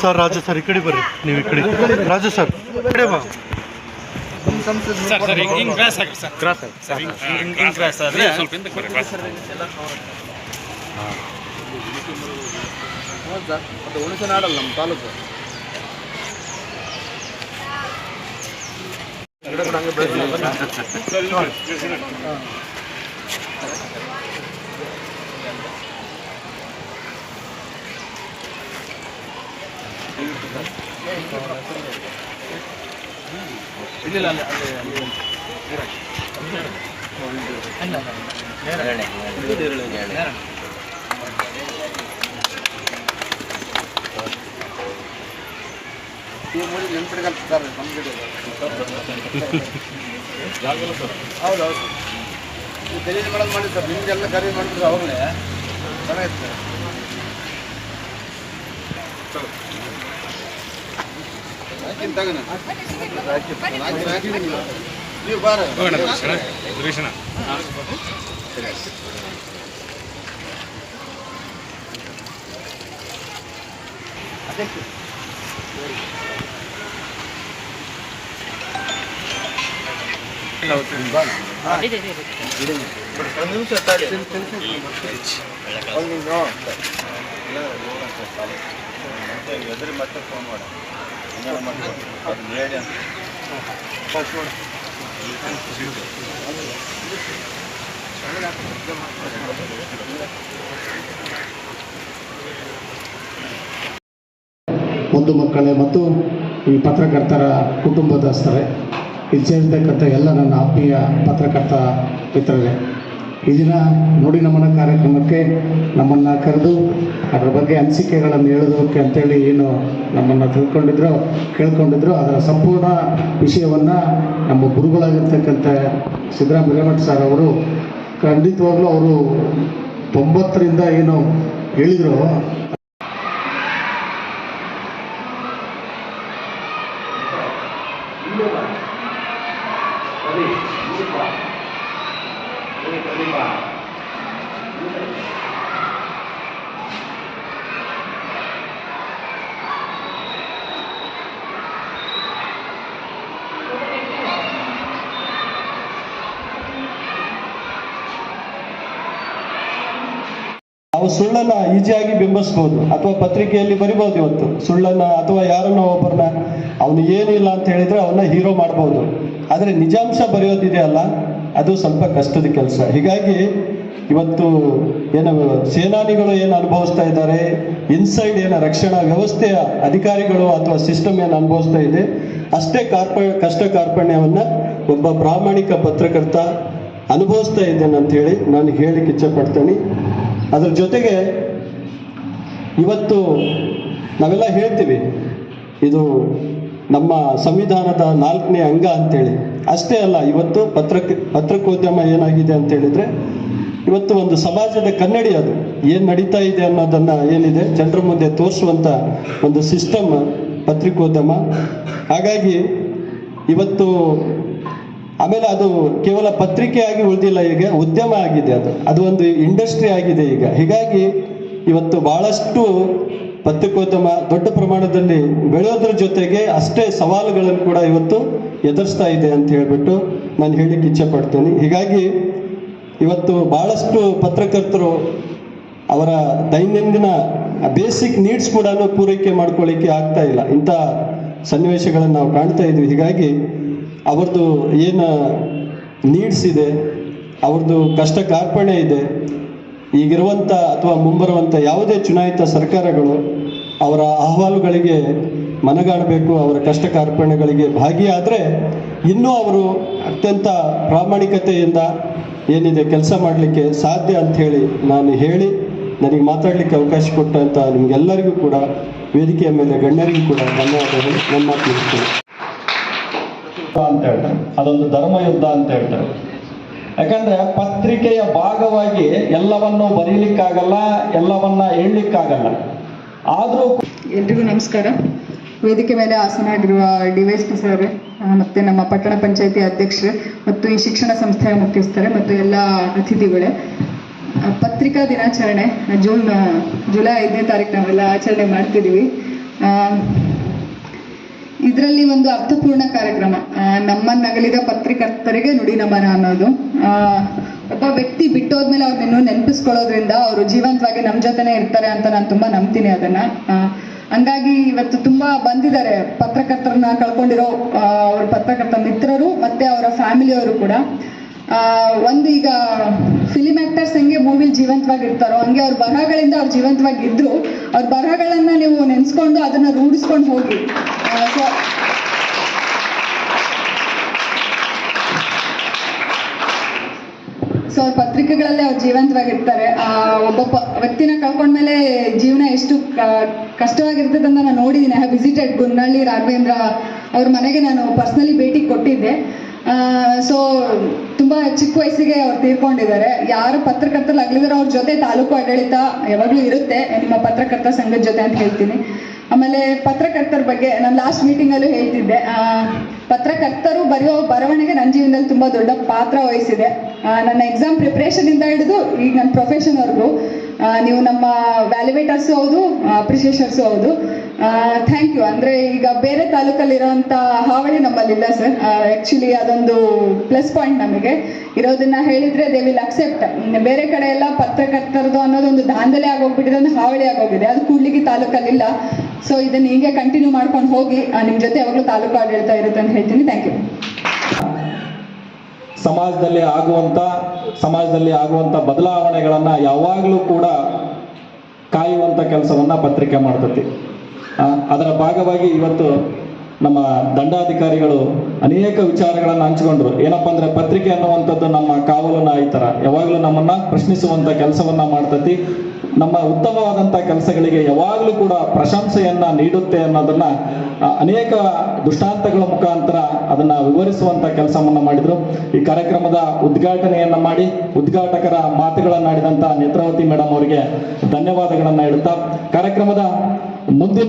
Sir ರಾಜ sir ಈ ಕಡೆ ಬರ್ರಿ ನೀವು ಈ ಕಡೆ ರಾಜ ಸರ್ ಈ ಕಡೆ ಬಾ ಸರ್ ಸರ್ ಹಿಂಗೆ ಹಿಂಗೆ ಕ್ರಾಸ್ ಆಗಿ ಸರ್ ಕ್ರಾಸ್ ಆಗಿ ಸರ್ ಹಿಂಗೆ ಹಿಂಗೆ ಹಿಂಗೆ ಕ್ರಾಸ್ ಆದರೆ ಸ್ವಲ್ಪ ಹಿಂದಕ್ಕೆ ಬರ್ರಿ ಕ್ರಾಸ್ ಅದು ಉಳಿಸನಾಡಲ್ಲ ನಮ್ಮ ತಾಲೂಕು ಇಲ್ಲ ಅಲ್ಲಿ ನೆನ್ಪಿಡ್ಗೆ ಹಾಕ್ತಾರೆ ಹೌದು ಹೌದು. ಖರೀದಿ ಮಾಡೋದು ಮಾಡಿ ಸರ್ ನಿಮಗೆಲ್ಲ ಖರೀದಿ ಮಾಡಿದ್ರು ಅವಾಗಲೇ ಚೆನ್ನಾಗಿತ್ತು. ಸರ್ ನೀವು ಬಾರ ದರ್ಶನ ಒಂದು ನಿಮಿಷ ತಡಿ ಒಂದು ನಿಮಿಷ ಎದುರು ಮತ್ತೆ ಫೋನ್ ಮಾಡ ಒಂದು ಮಕ್ಕಳೇ ಮತ್ತು ಈ ಪತ್ರಕರ್ತರ ಕುಟುಂಬದಸ್ಥರೇ ಇಲ್ಲಿ ಸೇರಿರ್ತಕ್ಕಂಥ ಎಲ್ಲ ನನ್ನ ಆತ್ಮೀಯ ಪತ್ರಕರ್ತ ಮಿತ್ರರೇ. ಈ ದಿನ ನುಡಿ ಕಾರ್ಯಕ್ರಮಕ್ಕೆ ನಮ್ಮನ್ನು ಕರೆದು ಅದರ ಬಗ್ಗೆ ಅನಿಸಿಕೆಗಳನ್ನು ಹೇಳೋದಕ್ಕೆ ಅಂತೇಳಿ ಏನು ನಮ್ಮನ್ನು ತಿಳ್ಕೊಂಡಿದ್ರು, ಕೇಳ್ಕೊಂಡಿದ್ರು, ಅದರ ಸಂಪೂರ್ಣ ವಿಷಯವನ್ನು ನಮ್ಮ ಗುರುಗಳಾಗಿರ್ತಕ್ಕಂಥ ಸಿದ್ದರಾಮ ಹಿರೇಮಠ ಸರ್ ಅವರು ಖಂಡಿತವಾಗ್ಲೂ ಅವರು ತೊಂಬತ್ತರಿಂದ ಏನು ಹೇಳಿದ್ರು ನಾವು ಸುಳ್ಳನ್ನ ಈಜಿಯಾಗಿ ಬಿಂಬಿಸ್ಬೋದು ಅಥವಾ ಪತ್ರಿಕೆಯಲ್ಲಿ ಬರಿಬೋದು ಇವತ್ತು. ಸುಳ್ಳನ್ನ ಅಥವಾ ಯಾರನ್ನ ಒಬ್ಬರನ್ನ ಅವನು ಏನಿಲ್ಲ ಅಂತ ಹೇಳಿದ್ರೆ ಅವನ್ನ ಹೀರೋ ಮಾಡ್ಬೋದು. ಆದರೆ ನಿಜಾಂಶ ಬರೆಯೋದಿದೆಯಲ್ಲ, ಅದು ಸ್ವಲ್ಪ ಕಷ್ಟದ ಕೆಲಸ. ಹೀಗಾಗಿ ಇವತ್ತು ಏನು ಸೇನಾನಿಗಳು ಏನು ಅನುಭವಿಸ್ತಾ ಇದ್ದಾರೆ ಇನ್ಸೈಡ್ ಏನು ರಕ್ಷಣಾ ವ್ಯವಸ್ಥೆಯ ಅಧಿಕಾರಿಗಳು ಅಥವಾ ಸಿಸ್ಟಮ್ ಏನು ಅನುಭವಿಸ್ತಾ ಇದೆ, ಅಷ್ಟೇ ಕಾರ್ಪ, ಕಷ್ಟ ಕಾರ್ಪಣ್ಯವನ್ನ ಒಬ್ಬ ಪ್ರಾಮಾಣಿಕ ಪತ್ರಕರ್ತ ಅನುಭವಿಸ್ತಾ ಇದ್ದೇನೆ ಅಂತ ಹೇಳಿ ನಾನು ಹೇಳಿಕ್ಕೆ ಇಚ್ಛೆಪಡ್ತೇನೆ ಅದ್ರ ಜೊತೆಗೆ ಇವತ್ತು ನಾವೆಲ್ಲ ಹೇಳ್ತೀವಿ, ಇದು ನಮ್ಮ ಸಂವಿಧಾನದ ನಾಲ್ಕನೇ ಅಂಗ ಅಂತೇಳಿ. ಅಷ್ಟೇ ಅಲ್ಲ, ಇವತ್ತು ಪತ್ರಕ ಪತ್ರಿಕೋದ್ಯಮ ಏನಾಗಿದೆ ಅಂತ ಹೇಳಿದ್ರೆ ಇವತ್ತು ಒಂದು ಸಮಾಜದ ಕನ್ನಡಿ ಅದು. ಏನು ನಡೀತಾ ಇದೆ ಅನ್ನೋದನ್ನ ಏನಿದೆ, ಜನರ ಮುಂದೆ ತೋರಿಸುವಂತ ಒಂದು ಸಿಸ್ಟಮ್ ಪತ್ರಿಕೋದ್ಯಮ. ಹಾಗಾಗಿ ಇವತ್ತು ಆಮೇಲೆ ಅದು ಕೇವಲ ಪತ್ರಿಕೆಯಾಗಿ ಉಳಿದಿಲ್ಲ ಈಗ, ಉದ್ಯಮ ಆಗಿದೆ ಅದು. ಅದು ಒಂದು ಇಂಡಸ್ಟ್ರಿ ಆಗಿದೆ ಈಗ. ಹೀಗಾಗಿ ಇವತ್ತು ಬಹಳಷ್ಟು ಪತ್ರಿಕೋದ್ಯಮ ದೊಡ್ಡ ಪ್ರಮಾಣದಲ್ಲಿ ಬೆಳೆಯೋದ್ರ ಜೊತೆಗೆ ಅಷ್ಟೇ ಸವಾಲುಗಳನ್ನು ಕೂಡ ಇವತ್ತು ಎದುರಿಸ್ತಾ ಇದೆ ಅಂತ ಹೇಳಿಬಿಟ್ಟು ನಾನು ಹೇಳಿಕ್ಕೆ ಇಚ್ಛೆ ಪಡ್ತೇನೆ. ಹೀಗಾಗಿ ಇವತ್ತು ಬಹಳಷ್ಟು ಪತ್ರಕರ್ತರು ಅವರ ದೈನಂದಿನ ಬೇಸಿಕ್ ನೀಡ್ಸ್ ಕೂಡ ಪೂರೈಕೆ ಮಾಡ್ಕೊಳ್ಳಿಕ್ಕೆ ಆಗ್ತಾ ಇಲ್ಲ. ಇಂಥ ಸನ್ನಿವೇಶಗಳನ್ನು ನಾವು ಕಾಣ್ತಾ ಇದ್ವಿ. ಹೀಗಾಗಿ ಅವ್ರದ್ದು ಏನು ನೀಡ್ಸ್ ಇದೆ ಅವ್ರದ್ದು ಕಷ್ಟ ಕಾರ್ಪಣ್ಯ ಇದೆ ಈಗಿರುವಂಥ ಅಥವಾ ಮುಂಬರುವಂಥ ಯಾವುದೇ ಚುನಾಯಿತ ಸರ್ಕಾರಗಳು ಅವರ ಅಹವಾಲುಗಳಿಗೆ ಮನಗಾಣಬೇಕು ಅವರ ಕಷ್ಟ ಕಾರ್ಪಣ್ಯಗಳಿಗೆ ಭಾಗಿಯಾದರೆ ಇನ್ನೂ ಅವರು ಅತ್ಯಂತ ಪ್ರಾಮಾಣಿಕತೆಯಿಂದ ಏನಿದೆ ಕೆಲಸ ಮಾಡಲಿಕ್ಕೆ ಸಾಧ್ಯ ಅಂತ ಹೇಳಿ ನಾನು ಹೇಳಿ, ನನಗೆ ಮಾತಾಡಲಿಕ್ಕೆ ಅವಕಾಶ ಕೊಟ್ಟಂತ ನಿಮಗೆಲ್ಲರಿಗೂ ಕೂಡ, ವೇದಿಕೆಯ ಮೇಲೆ ಗಣ್ಯರಿಗೂ ಕೂಡ ಧನ್ಯವಾದಗಳು ನನ್ನ ಮಾತು. ಅಂತ ಹೇಳ್ತಾರೆ. ಅದೊಂದು ಧರ್ಮ ಯುದ್ಧ ಅಂತ ಹೇಳ್ತಾರೆ. ಯಾಕಂದ್ರೆ ಪತ್ರಿಕೆಯ ಭಾಗವಾಗಿ ಎಲ್ಲವನ್ನು ಬರೀಲಿಕ್ಕಾಗಲ್ಲ, ಎಲ್ಲವನ್ನ ಹೇಳಲಿಕ್ಕಾಗಲ್ಲ. ಆದರೂ ಎಲ್ರಿಗೂ ನಮಸ್ಕಾರ. ವೇದಿಕೆ ಮೇಲೆ ಆಸನಾಗಿರುವ ಡಿ ವೈ ಎಸ್ ಸರ್ ಮತ್ತೆ ನಮ್ಮ ಪಟ್ಟಣ ಪಂಚಾಯತಿ ಅಧ್ಯಕ್ಷರು, ಮತ್ತು ಈ ಶಿಕ್ಷಣ ಸಂಸ್ಥೆಯ ಮುಖ್ಯಸ್ಥರೇ, ಮತ್ತು ಎಲ್ಲ ಅತಿಥಿಗಳೇ. ಪತ್ರಿಕಾ ದಿನಾಚರಣೆ ಜೂನ್, ಜುಲೈ ಐದನೇ ತಾರೀಕು ನಾವೆಲ್ಲ ಆಚರಣೆ ಮಾಡ್ತಿದ್ದೀವಿ. ಇದರಲ್ಲಿ ಒಂದು ಅರ್ಥಪೂರ್ಣ ಕಾರ್ಯಕ್ರಮ. ನಮ್ಮನ್ನ ನಗಲಿದ ಪತ್ರಕರ್ತರಿಗೆ ನುಡಿ ನಮನ ಅನ್ನೋದು. ಒಬ್ಬ ವ್ಯಕ್ತಿ ಬಿಟ್ಟೋದ್ಮೇಲೆ ಅವ್ರನ್ನ ನೆನಪಿಸ್ಕೊಳ್ಳೋದ್ರಿಂದ ಅವರು ಜೀವಂತವಾಗಿ ನಮ್ಮ ಜೊತೆನೇ ಇರ್ತಾರೆ ಅಂತ ನಾನು ತುಂಬಾ ನಂಬ್ತೀನಿ ಅದನ್ನ. ಹಂಗಾಗಿ ಇವತ್ತು ತುಂಬಾ ಬಂದಿದ್ದಾರೆ ಪತ್ರಕರ್ತರನ್ನ ಕಳ್ಕೊಂಡಿರೋ ಅವ್ರ ಪತ್ರಕರ್ತ ಮಿತ್ರರು ಮತ್ತೆ ಅವರ ಫ್ಯಾಮಿಲಿಯವರು ಕೂಡ. ಒಂದು ಈಗ ಫಿಲಿಮ್ ಆಕ್ಟರ್ಸ್ ಹೆಂಗೆ ಮೂವಿಲಿ ಜೀವಂತವಾಗಿ ಇರ್ತಾರೋ ಹಂಗೆ ಅವ್ರ ಬರಹಗಳಿಂದ ಅವ್ರು ಜೀವಂತವಾಗಿ ಇದ್ರು ಅವ್ರ ಬರಹಗಳನ್ನ ನೀವು ನೆನೆಸ್ಕೊಂಡು ಅದನ್ನ ರೂಢಿಸ್ಕೊಂಡು ಹೋಗಿ ಆ, ಸೊ ಸೊ ಅವ್ರ ಪತ್ರಿಕೆಗಳಲ್ಲೇ ಅವ್ರು ಜೀವಂತವಾಗಿರ್ತಾರೆ. ಆ ಒಬ್ಬ ವ್ಯಕ್ತಿನ ಕಳ್ಕೊಂಡ್ಮೇಲೆ ಜೀವನ ಎಷ್ಟು ಕಷ್ಟವಾಗಿರ್ತದೆ ಅಂತ ನಾನು ನೋಡಿದ್ದೀನಿ ಐ ವಿಸಿಟೆಡ್ ಗುನ್ನಳ್ಳಿ ರಾಘವೇಂದ್ರ ಅವ್ರ ಮನೆಗೆ ನಾನು ಪರ್ಸ್ನಲಿ ಭೇಟಿ ಕೊಟ್ಟಿದ್ದೆ. ಸೊ ತುಂಬ ಚಿಕ್ಕ ವಯಸ್ಸಿಗೆ ಅವ್ರು ತೀರ್ಕೊಂಡಿದ್ದಾರೆ. ಯಾರು ಪತ್ರಕರ್ತರು ಆಗಲಿಲ್ಲ ಅವ್ರ ಜೊತೆ ತಾಲೂಕು ಆಡಳಿತ ಯಾವಾಗಲೂ ಇರುತ್ತೆ. ನಿಮ್ಮ ಪತ್ರಕರ್ತ ಸಂಘದ ಜೊತೆ ಅಂತ ಹೇಳ್ತೀನಿ. ಆಮೇಲೆ ಪತ್ರಕರ್ತರ ಬಗ್ಗೆ ನಾನು ಲಾಸ್ಟ್ ಮೀಟಿಂಗಲ್ಲೂ ಹೇಳ್ತಿದ್ದೆ. ಪತ್ರಕರ್ತರು ಬರೆಯೋ ಬರವಣಿಗೆ ನನ್ನ ಜೀವನದಲ್ಲಿ ತುಂಬ ದೊಡ್ಡ ಪಾತ್ರ ವಹಿಸಿದೆ. ನನ್ನ ಎಕ್ಸಾಮ್ ಪ್ರಿಪ್ರೇಷನಿಂದ ಹಿಡಿದು ಈಗ ನನ್ನ ಪ್ರೊಫೆಷನ್ವರೆಗೂ ನೀವು ನಮ್ಮ ವ್ಯಾಲ್ಯುವೇಟರ್ಸು ಹೌದು ಅಪ್ರಿಷಿಯೇಷನ್ಸು ಹೌದು. ಥ್ಯಾಂಕ್ ಯು ಅಂದರೆ ಈಗ ಬೇರೆ ತಾಲೂಕಲ್ಲಿರೋಂಥ ಹಾವಳಿ ನಮ್ಮಲ್ಲಿಲ್ಲ ಸರ್ ಆ್ಯಕ್ಚುಲಿ ಅದೊಂದು ಪ್ಲಸ್ ಪಾಯಿಂಟ್ ನಮಗೆ. ಇರೋದನ್ನ ಹೇಳಿದರೆ ದೇ ವಿಲ್ ಅಕ್ಸೆಪ್ಟ್ ಬೇರೆ ಕಡೆ ಎಲ್ಲ ಪತ್ರಕರ್ತರದು ಅನ್ನೋದೊಂದು ದಾಂಧಲೆ ಆಗೋಗ್ಬಿಟ್ಟಿದೆ, ಒಂದು ಹಾವಳಿ ಆಗೋಗಿದೆ. ಅದು ಕೂಡ್ಲಿಗಿ ತಾಲೂಕಲ್ಲಿಲ್ಲ. ಸೊ ಇದನ್ನ ಹೀಗೆ ಕಂಟಿನ್ಯೂ ಮಾಡ್ಕೊಂಡು ಹೋಗಿ ನಿಮ್ಮ ಜೊತೆ ಯಾವಾಗಲೂ ತಾಲೂಕು ಆಡಳಿತ ಇರುತ್ತೆ ಅಂತ ಹೇಳ್ತೀನಿ. ಥ್ಯಾಂಕ್ ಯು ಸಮಾಜದಲ್ಲಿ ಆಗುವಂಥ ಸಮಾಜದಲ್ಲಿ ಆಗುವಂಥ ಬದಲಾವಣೆಗಳನ್ನು ಯಾವಾಗಲೂ ಕೂಡ ಕಾಯುವಂಥ ಕೆಲಸವನ್ನು ಪತ್ರಿಕೆ ಮಾಡ್ತತಿ. ಅದರ ಭಾಗವಾಗಿ ಇವತ್ತು ನಮ್ಮ ದಂಡಾಧಿಕಾರಿಗಳು ಅನೇಕ ವಿಚಾರಗಳನ್ನು ಹಂಚಿಕೊಂಡ್ರು. ಏನಪ್ಪ ಅಂದ್ರೆ ಪತ್ರಿಕೆ ಅನ್ನುವಂಥದ್ದು ನಮ್ಮ ಕಾವಲನ್ನ ಆಯ್ತಾರ ಯಾವಾಗಲೂ ನಮ್ಮನ್ನ ಪ್ರಶ್ನಿಸುವಂಥ ಕೆಲಸವನ್ನ ಮಾಡ್ತತಿ. ನಮ್ಮ ಉತ್ತಮವಾದಂಥ ಕೆಲಸಗಳಿಗೆ ಯಾವಾಗಲೂ ಕೂಡ ಪ್ರಶಂಸೆಯನ್ನ ನೀಡುತ್ತೆ ಅನ್ನೋದನ್ನ ಅನೇಕ ದೃಷ್ಟಾಂತಗಳ ಮುಖಾಂತರ ಅದನ್ನ ವಿವರಿಸುವಂತ ಕೆಲಸವನ್ನ ಮಾಡಿದ್ರು. ಈ ಕಾರ್ಯಕ್ರಮದ ಉದ್ಘಾಟನೆಯನ್ನ ಮಾಡಿ, ಉದ್ಘಾಟಕರ ಮಾತುಗಳನ್ನಾಡಿದಂತ ನೇತ್ರಾವತಿ ಮೇಡಮ್ ಅವರಿಗೆ ಧನ್ಯವಾದಗಳನ್ನ ಹೇಳುತ್ತಾ ಕಾರ್ಯಕ್ರಮದ ಮುಂದಿನ